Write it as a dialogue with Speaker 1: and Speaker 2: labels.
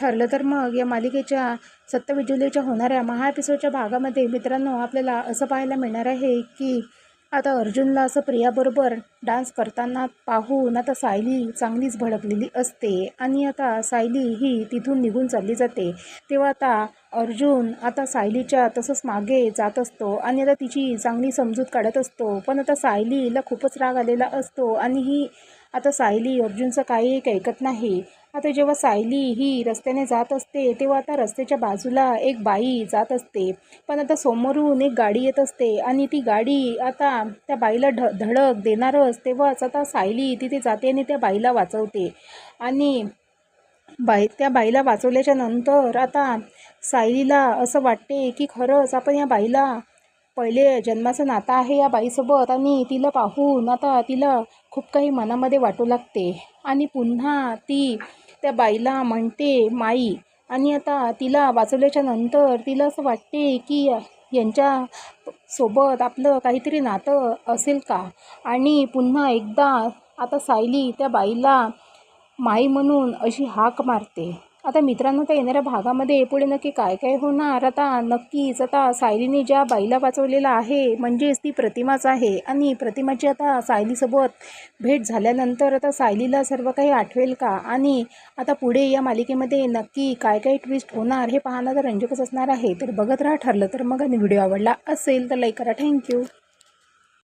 Speaker 1: ठरलं तर मग या मालिकेच्या सत्यविजुलीच्या होणाऱ्या महा एपिसोडच्या भागामध्ये मित्रांनो आपल्याला असं पाहायला मिळणार आहे की आता अर्जुनला असं प्रियाबरोबर डान्स करताना पाहून आता सायली चांगलीच भडकलेली असते आणि आता सायली ही तिथून निघून चालली जाते. तेव्हा आता अर्जुन आता सायलीच्या तसंच मागे जात असतो आणि आता तिची चांगली समजूत काढत असतो. पण आता सायलीला खूपच राग आलेला असतो आणि ही आता सायली अर्जुनचं काही एक ऐकत नाही. आता जेव्हा सायली ही रस्त्याने जात असते तेव्हा आता रस्त्याच्या बाजूला एक बाई जात असते. पण आता समोरून एक गाडी येत असते आणि ती गाडी आता त्या बाईला ढ धडक देणारच. तेव्हाच आता सायली तिथे जाते आणि त्या बाईला वाचवते. आणि बाई त्या बाईला वाचवल्याच्या नंतर आता सायलीला असं वाटते की खरंच आपण या बाईला पहिले जन्माचं नातं आहे या बाईसोबत आणि तिला पाहून आता तिला खूप काही मनामध्ये वाटू लागते. आणि पुन्हा ती त्या बाईला म्हणते माई. आणि आता तिला वाचवल्याच्या नंतर तिला असं वाटते की यांच्या सोबत आपलं काहीतरी नातं असेल का? आणि पुन्हा एकदा आता सायली त्या बाईला माई म्हणून अशी हाक मारते. आता मित्रांनो त्या येणाऱ्या भागामध्ये पुढे नक्की काय काय होणार? आता नक्कीच आता सायलीने ज्या बाईला वाचवलेला आहे म्हणजेच ती प्रतिमाच आहे. आणि प्रतिमाची आता सायलीसोबत भेट झाल्यानंतर आता सायलीला सर्व काही आठवेल का? आणि आता पुढे या मालिकेमध्ये नक्की काय काय ट्विस्ट होणार हे पाहणं तर रंजकच असणार आहे तर बघत राहा ठरलं तर मग आणि व्हिडिओ आवडला असेल तर लाईक करा. थँक्यू